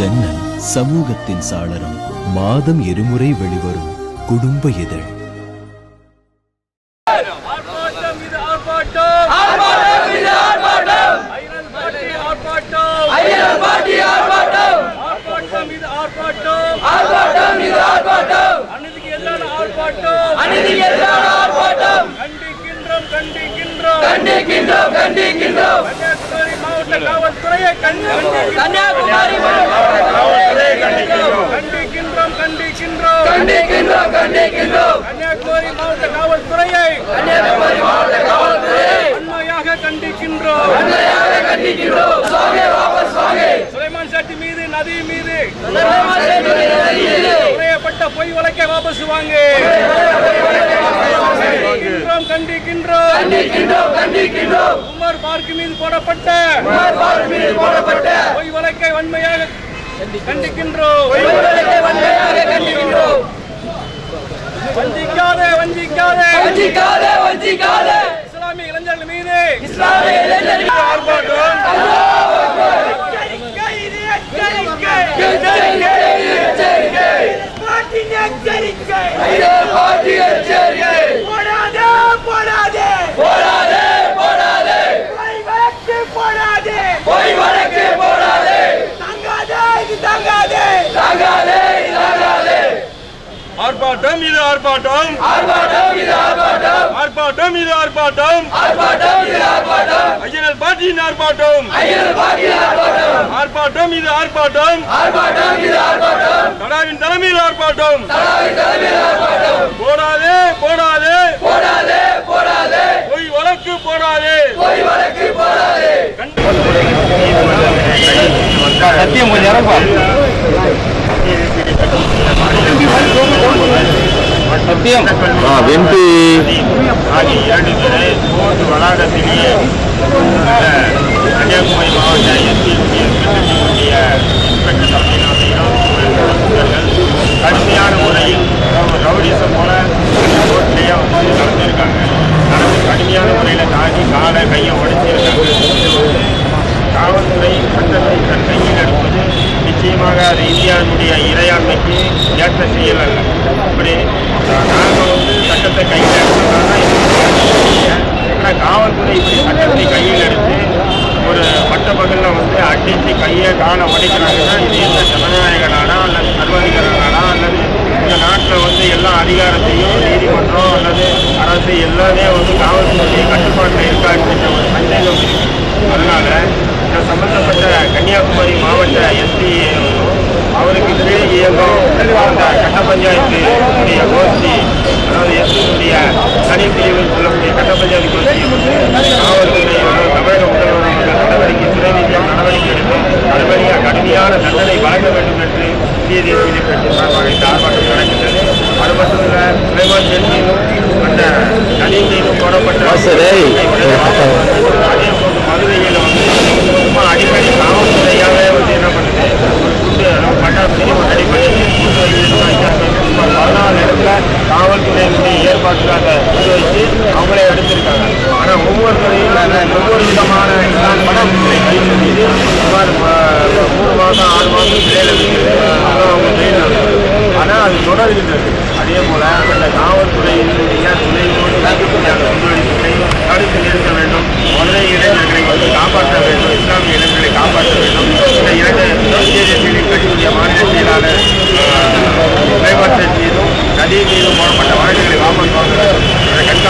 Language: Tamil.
ஜன்னல் சமூகத்தின் சாளரம் மாதம் இருமுறை வெளிவரும் குடும்ப இதழ். கண்டிக்கின்றோம் கண்டிக்கின்றோம். கண்டிக்கின்றோம் கண்டிக்கின்றோம் காவல்துறையை கன்னியாகுமரி மாவட்ட காவல்துறையை கண்டிக்கின்றோம் கண்டிக்கின்றோம். கண்டிக்கின்றோம் கண்டிக்கின்றோம். கன்னியாகுமரி மாவட்ட காவல்துறையை கன்னியாகுமரி மாவட்ட காவல்துறையை உண்மையாக கண்டிக்கின்றோம். உண்மையாக கண்டிக்கின்றோம். சுவாமி வாபஸ் வாங்க சுலைமான் ஷெட்டி மீது நதி மீது சுலைமான் ஷெட்டி மீது நதி மீது. புனையப்பட்ட பொய் வழக்கை வாபஸ் வாங்க. கண்டிக்கின்றோம் கண்டிக்கின்றோம். கண்டிக்கின்றோம் கண்டிக்கின்றோம். உமர் பார்க் மீது போடப்பட்ட உமர் பார்க் மீது போடப்பட்ட பொய் வழக்கை வன்மையாக கண்டிக்கின்றோம். பொய் வழக்கை வன்மையாக கண்டிக்கின்றோம். வஞ்சிக்காதே வஞ்சிக்காதே. வஞ்சிக்காதே வஞ்சிக்காதே. இஸ்லாமிய இளைஞர்கள் மீது இஸ்லாமிய இளைஞர்கள் ஆர்ப்பாட்டம். போடாதே போடாதே போடாதே போடாதே பொய் வழக்கு போடாதே பொய் வழக்கு போடாதே தங்காதே. ஆர்ப்பாட்டம் இது ஆர்ப்பாட்டம். ஆர்ப்பாட்டம் இது ஆர்ப்பாட்டம். ஆர்ப்பாட்டம் இது ஆர்ப்பாட்டம். ஆர்ப்பாட்டம் இது ஆர்ப்பாட்டம். ஐயனல் பாட்டியின் ஆர்ப்பாட்டம். ஐயர் பாட்டி ஆர்ப்பாட்டம். ஆர்ப்பாட்டம் இது ஆர்ப்பாட்டம். ஆர்ப்பாட்டம் இது ஆர்ப்பாட்டம். தடாவின் தலைமையில் ஆர்ப்பாட்டம். தலாவி தலைமையில் ஆர்ப்பாட்டம் போடாதே போடாதே போடாதே போடாதே பொய் வழக்கு போடாதே பொய் வழக்கு போடாதே ஆகிய இரண்டு துறை கோர்ட் வளாகத்திலேயே கன்னியாகுமரி மாவட்ட எஸ்பி கட்டக்கூடிய இன்ஸ்பெக்டர் தலைமையிலான இராணுவர்கள் கடுமையான முறையில் ரவுடிசம் போல கோர்ட்லேயே வந்து நடந்திருக்காங்க நடந்து கடுமையான முறையில் தாக்கி காலை கையை உடைச்சிருக்காங்க காவல்துறை சட்டத்தை தன் கையில் எடுப்பது நிச்சயமாக அது இந்தியாவினுடைய இறையாண்மைக்கு ஏற்ற செயல் அல்ல. இப்படி நாங்கள் வந்து சட்டத்தை கையில் எடுத்ததால் ஆனால் காவல்துறை இப்படி சட்டத்தை கையில் எடுத்து ஒரு பட்ட பகலில் வந்து அடித்து கையை காலை உடைக்கிறாங்கன்னா இது எந்த ஜனநாயக நாடா அல்லது சர்வாதிகார நாடா அல்லது இந்த நாட்டில் வந்து எல்லா அதிகாரத்தையும் நீதிமன்றம் அல்லது அரசு எல்லாமே வந்து காவல்துறையை கட்டுப்பாட்டில் இருக்கான்ற ஒரு சந்தேகம் இருக்குது அதனால இந்த சம்பந்தப்பட்ட கன்னியாகுமரி மாவட்ட எஸ்பி அவருக்கு கீழ் இயங்கும் அந்த கட்ட பஞ்சாயத்து உடைய கோஷ்டி அதாவது எஸ்பியுடைய தனி பிரிவில் சொல்லக்கூடிய கட்ட பஞ்சாயத்து கோஷ்டி காவல்துறை தமிழக முதல்வர் அவர்கள் நடவடிக்கை துணை நிதியம் நடவடிக்கை அதுபடியாக கடுமையான தண்டனை வழங்க வேண்டும் என்று இந்திய தேசிய கட்சி சார்பாக இந்த ஆர்ப்பாட்டம் நடக்கின்றது. அது மட்டும் இல்ல சுலைமான் மீதும் அந்த தனி மீதும் போடப்பட்ட அதே ஒவ்வொரு விதமான படம். சுமார் மூணு மாதம் ஆறு மாதம் சிறையில் அவங்க ஆனால் அது தொடர்கின்றது அதே போல அந்த காவல்துறையினுடைய துணையோடு நடக்கக்கூடிய தடுத்து நிறுத்த வேண்டும். மதுரை இளைஞர்களை வந்து காப்பாற்ற வேண்டும் இஸ்லாமிய இளைஞர்களை காப்பாற்ற வேண்டும் இந்த இரண்டு தேசிய தேசிய கட்சியுடைய மாநில செயலாளர் சுலைமான் மீதும் நதி மீதும் போடப்பட்ட வழக்குகளை வாபஸ் வாங்க வேண்டும் அதை கண்காணிப்பாளர் மீது